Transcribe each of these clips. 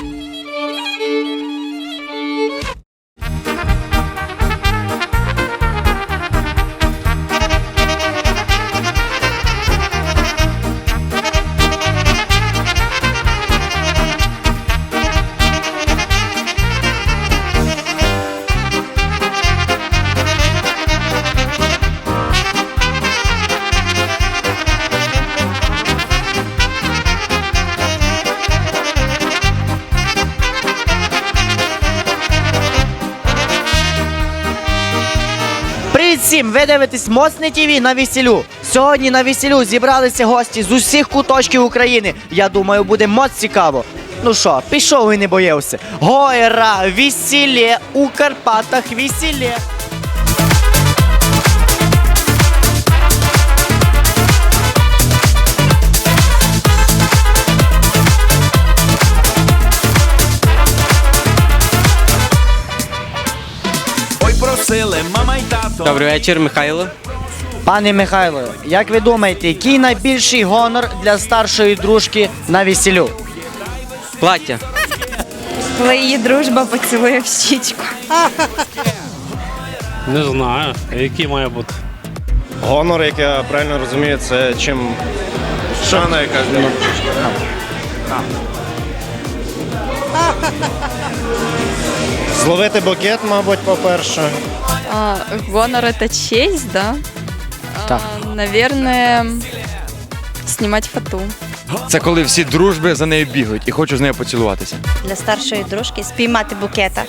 Yeah. Ви дивитесь Моцне ТВ на весілю. Сьогодні на весілю зібралися гості з усіх куточків України. Я думаю, буде моц цікаво. Ну що, пішов і не боявся. Гойра, весілє у Карпатах весілє. Добрий вечір, Михайло. Пане Михайло, як ви думаєте, який найбільший гонор для старшої дружки на весілю? Плаття. Коли її дружба поцілує в щічку. Не знаю, який має бути. Гонор, як я правильно розумію, це чим шана якась для Зловити букет, мабуть, по-перше. А, гонор это честь, да? Так. А, наверное, снимать фату. Це коли всі дружби за нею бігають і хочуть з нею поцілуватися. для старшої дружки спіймати букета.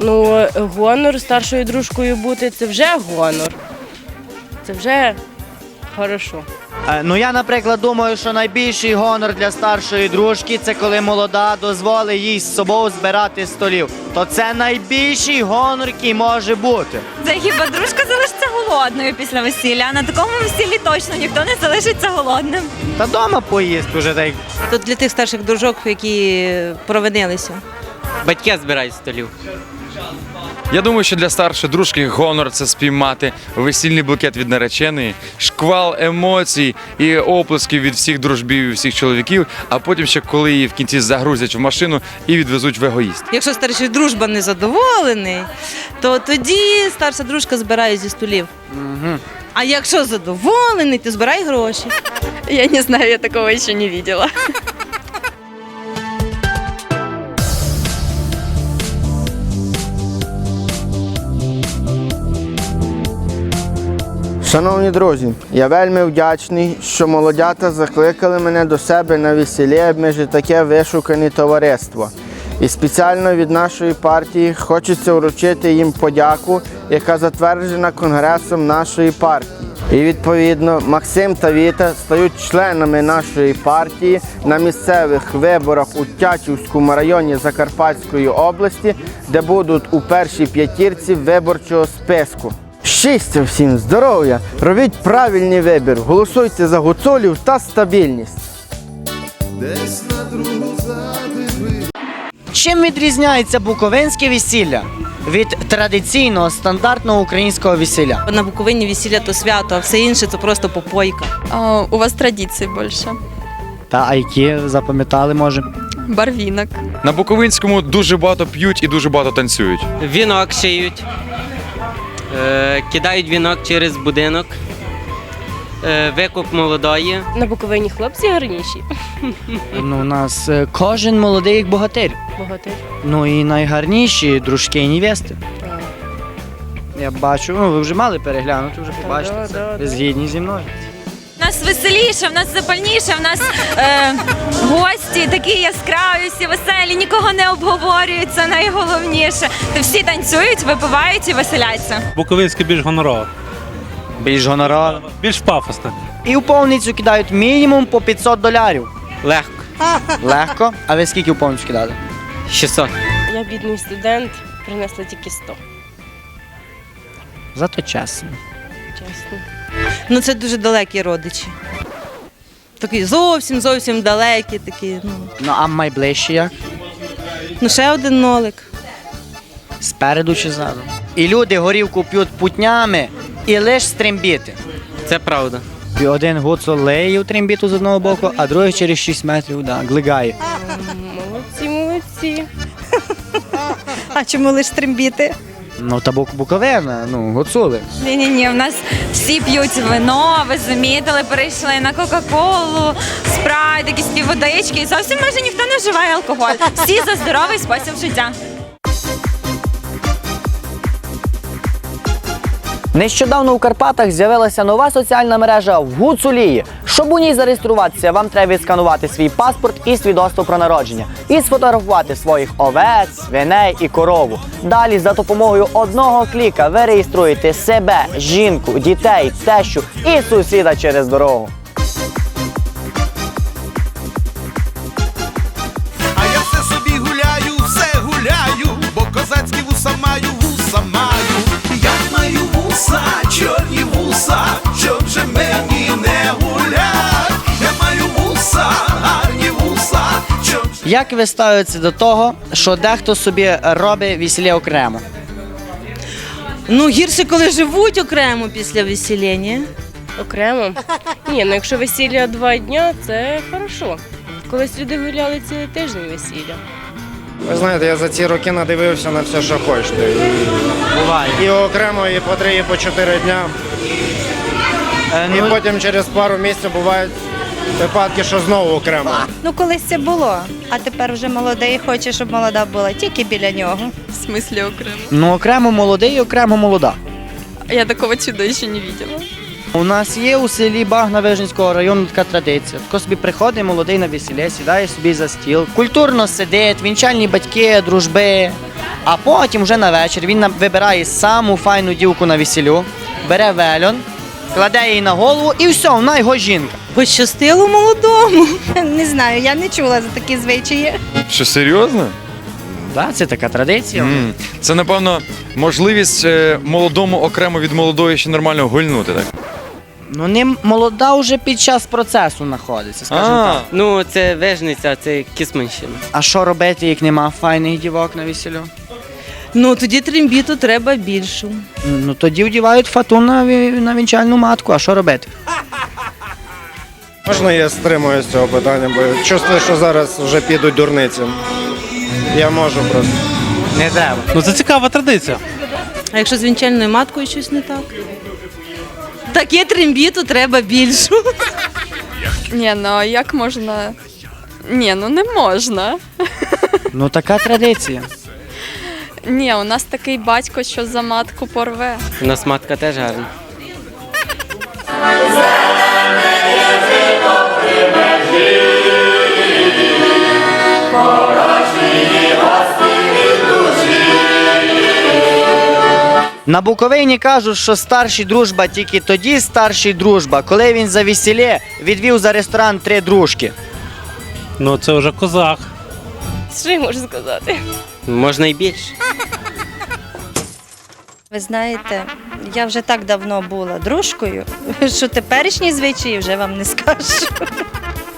Ну, гонор старшою дружкою бути це вже гонор. Це вже хорошо. Е, Ну я, наприклад, думаю, що найбільший гонор для старшої дружки це коли молода дозволить їй з собою збирати столів. То це найбільший гонор, який може бути. Це хіба дружка залишиться голодною після весілля, а на такому весіллі точно ніхто не залишиться голодним. Та дома поїсть уже так. Тут для тих старших дружок, які провинилися. Батьки збирають столів. Я думаю, що для старшої дружки гонор це спіймати весільний букет від нареченої, шквал емоцій і оплесків від всіх дружбів і всіх чоловіків, а потім ще коли її в кінці загрузять в машину і відвезуть в егоїст. Якщо старший дружба не задоволений, то тоді старша дружка збирає зі столів. А якщо задоволений, то збирай гроші. Я не знаю, я такого еще не видела. Шановні друзі, я вельми вдячний, що молодята закликали мене до себе на весілля між таке вишукане товариство. І спеціально від нашої партії хочеться вручити їм подяку, яка затверджена конгресом нашої партії. І відповідно Максим та Віта стають членами нашої партії на місцевих виборах у Тячівському районі Закарпатської області, де будуть у першій п'ятірці виборчого списку. Щастя всім, здоров'я! Робіть правильний вибір, голосуйте за гуцулів та стабільність. Чим відрізняється буковинське весілля від традиційного стандартного українського весілля? На Буковині весілля то свято, а все інше це просто попойка. А, у вас традиций больше. Та а які запам'ятали, може? Барвинок. На Буковинському дуже багато п'ють і дуже багато танцюють. Вінок шиють. Е, кидають вінок через будинок. Е, викуп молодої. На Буковині хлопці гарніші. Ну, у нас е, кожен молодий як богатир. Богатир. Ну і найгарніші дружки і невести. Я бачу, ну ви вже мали переглянути, вже побачите да, це. да, Ви да. згідні зі мною. У нас веселіше, в нас запальніше, в нас е, гості такі яскраві, всі веселі, нікого не обговорюють, це найголовніше. То всі танцюють, випивають і веселяться. Буковинське більш гонорово, Більш гонорар. більш пафосне. І в повницю кидають мінімум по 500 долярів. Легко. Легко. А ви скільки в повницю кидали? 600. Я бідний студент, принесла тільки 100, Зато чесно. чесно. Ну це дуже далекі родичі. Такі зовсім зовсім далекі, такі. Ну, Ну а найближчі як? ну ще один нолик. Спереду чи ззаду. І люди горівку п'ють путнями і лиш стримбіти. Це правда. І один гуцул леє в трембіту з одного боку, а другий через 6 метрів да, глигає. Молодці, молодці. А чому лише трембіти? Ну та Бук- Буковина, ну, гуцули. Ні, ні, ні, в нас всі п'ють вино, ви замітили, перейшли на Кока-Колу, спрайт, якісь ті водички. І зовсім майже ніхто не вживає алкоголь. Всі за здоровий спосіб життя. Нещодавно у Карпатах з'явилася нова соціальна мережа в Гуцулії. Щоб у ній зареєструватися, вам треба відсканувати свій паспорт і свідоцтво про народження і сфотографувати своїх овець, свиней і корову. Далі за допомогою одного кліка ви реєструєте себе, жінку, дітей, тещу і сусіда через дорогу. Вуса, щоб же мені не гулять. Я маю вуса, гарні вуса, щоб же Як ви ставитеся до того, що дехто собі робить весілля окремо? Ну, гірше, коли живуть окремо після весілення. Окремо. Ні, ну якщо весілля два дня, це хорошо. Колись люди гуляли цілий тиждень весілля. Ви знаєте, я за ці роки надивився на все, що хочете. І, Буває. і окремо, і по три, і по чотири дня. Е, І ну, потім через пару місяців бувають випадки, що знову окремо. Ну колись це було, а тепер вже молодий хоче, щоб молода була тільки біля нього. В смислі окремо. ну окремо молодий, і окремо молода. Я такого чуда ще не бачила. У нас є у селі Багна Вижницького району така традиція. Тако собі приходить молодий на весілля, сідає собі за стіл, культурно сидить, вінчальні батьки, дружби. А потім вже на вечір він вибирає саму файну дівку на весіллю, бере вельон, кладе її на голову і все, вона його жінка. Пощастило молодому. Не знаю, я не чула за такі звичаї. Що серйозно? Да, це така традиція. М, Це, напевно, можливість е, молодому окремо від молодої ще нормально гульнути, так? Ну не молода вже під час процесу знаходиться, скажімо А, так. Ну, це вежниця, це кісманщина. А що робити, як нема файних дівок на весіллю? Ну тоді трембіту треба більшу. Ну тоді вдівають фату на, ві- на вінчальну матку, а що робити? Можна я стримуюсь цього питання, бо чувствую, що зараз вже підуть дурниці. Я можу просто. Не треба. Ну це цікава традиція. А якщо з вінчальною маткою щось не так? Таке трембіту треба більшу. Ні, ну як можна. Ні, ну не можна. Ну така традиція. Ні, у нас такий батько, що за матку порве. У нас матка теж гарна. На Буковині кажуть, що старший дружба тільки тоді старший дружба, коли він за весілє відвів за ресторан три дружки. Ну це вже козак. Що я можу сказати? Можна і більше. Ви знаєте, я вже так давно була дружкою, що теперішні звичаї вже вам не скажу.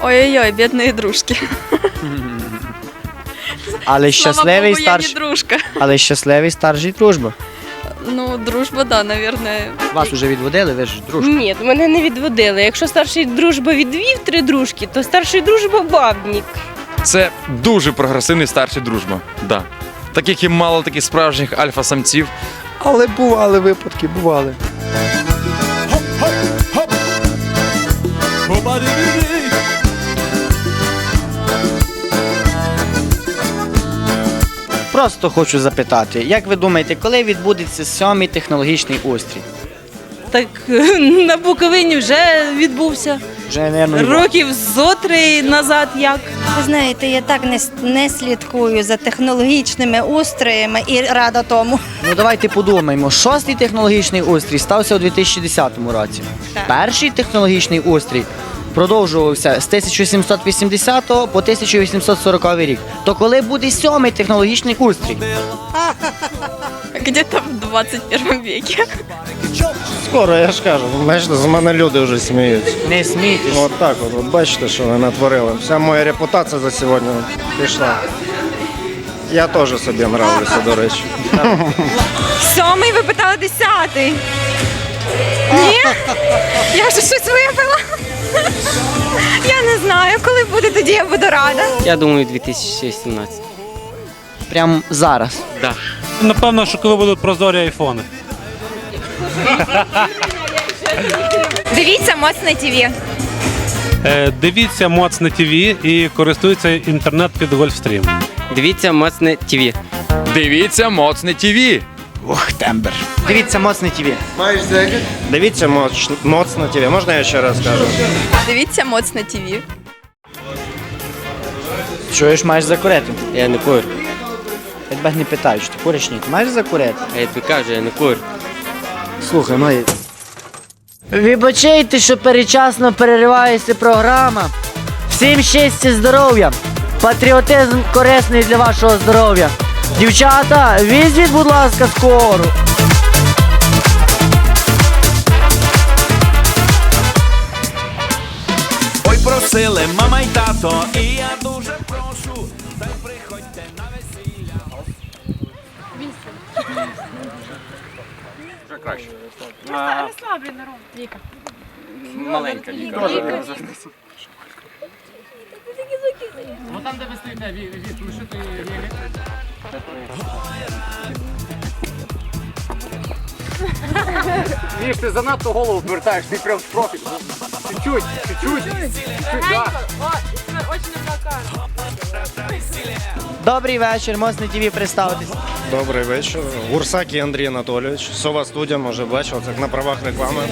Ой-ой-ой, бідної дружки. Але щасливий Богу, я не старший, дружка. але щасливий старший дружба. Ну, дружба, да, наверное. Вас уже відводили, ви ж дружка. Ні, мене не відводили. Якщо старший дружба відвів три дружки, то старший дружба бабнік. це дуже прогресивний старший дружба. Да. Таких і мало таких справжніх альфа-самців. Але бували випадки, бували. Просто хочу запитати, як ви думаєте, коли відбудеться сьомий технологічний устрій? Так на Буковині вже відбувся. Вже, мабуть, Років зо три назад як. Ви знаєте, я так не, не слідкую за технологічними устроями і рада тому. Ну давайте подумаємо. Шостий технологічний устрій стався у 2010 році. Так. Перший технологічний устрій продовжувався з 1780 по 1840 рік. То коли буде сьомий технологічний устрій? Где-то в 21 веке. Скоро, я ж кажу. Бачите, з мене люди вже сміються. Не смійтесь. От так, от, от бачите, що вони натворили. Вся моя репутація за сьогодні пішла. Я теж собі нравлюся, до речі. Сьомий ви питали десятий. Ні? Я вже щось випила. Я не знаю, коли буде, тоді я буду рада. Я думаю, 2017. Прям зараз. Да. Напевно, що коли будуть прозорі айфони. Дивіться моцне ТВ. Е, дивіться моцне ТВ і користується інтернет під Гольфстрім. Дивіться моцне ТВ. Дивіться моцне ТВ. Ох, тембр. Дивіться моцне ТВ. Дивіться моц, моцно ТВ. Можна я ще раз скажу? Дивіться моцне ТВ. Чуєш, маєш закурити? Я не курю. Я тебе не питаю, чи ти куриш ні? Ти маєш закурити? Я тобі кажу, я не курю. Слухай, ну і... Вибачайте, що перечасно переривається програма. Всім щастя, здоров'я. Патріотизм корисний для вашого здоров'я. Дівчата, візьміть, будь ласка, скору. Ой, просили мама й тато, і я дуже прошу, та приходьте на весілля. Маленька віка. Ні, ти занадто голову повертаєш, ти прям в профіль. Чуть-чуть, чуть-чуть. Добрий вечір, Мосне ТВ, представтесь. Добрий вечір. Гурсакій Андрій Анатолійович. Сова студія, може бачив, це на правах реклами.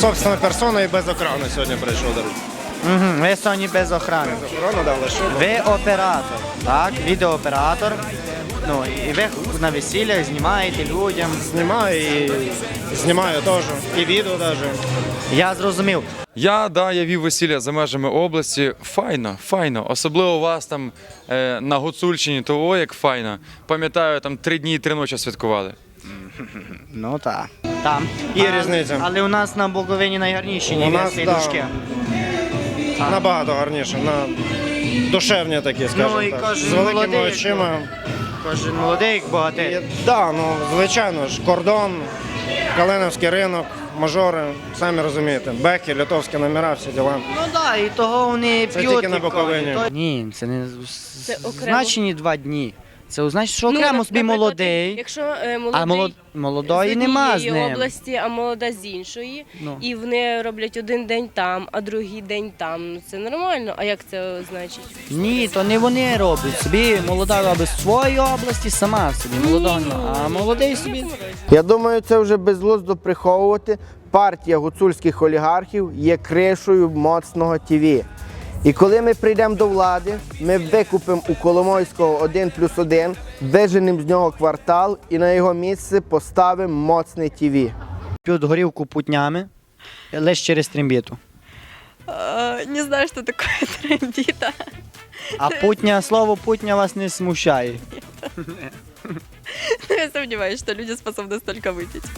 Собственно персона і без окрани сьогодні прийшов до речі. Угу, ви Соні без охорони. Охорону дали, що? Ви оператор, так? Відеооператор. Ну, і ви на весіллях знімаєте людям. Знімаю і знімаю теж. І відео навіть. Я зрозумів. Я да, я вів весілля за межами області. Файно, файно. Особливо у вас там е, на Гуцульщині, то о, як файно. Пам'ятаю, там три дні і три ночі святкували. Ну так. Там. Є А- різниця. Але у нас на Буковині найгарніші У нас, невести і да. дружки. Набагато гарніше, на душевні такі, скажімо Ну, і так. кожен З великими молодий, очима. Кожен молодий, як багатий. Так, ну звичайно ж, кордон, Калиновський ринок, мажори, самі розумієте, беки, литовські номера, всі діла. Ну так, і того вони Це п'ють. тільки на Буковині. Ні, це не окремо. значені два дні. Це значить, що Ну, окремо собі наприклад, молодий, Якщо е, молодий а молод... молодої з нема з однієї ним. області, а молода з іншої, Ну. і вони роблять один день там, а другий день там. Ну це нормально. А як це значить? Ні, то не вони роблять. Собі молода робить з своєї області, сама собі молодого, нема. а молодий собі. Я думаю, це вже безглуздо приховувати. Партія гуцульських олігархів є кришою моцного ТВ. І коли ми прийдемо до влади, ми викупимо у Коломойського 1 плюс 1, виженемо з нього квартал і на його місце поставимо моцне ТВ. П'ють горілку путнями, лише через трембіту. Не знаю, що таке трембіта. А путня, слово путня вас не смущає. Я сумніваюся, що люди способні стільки випити.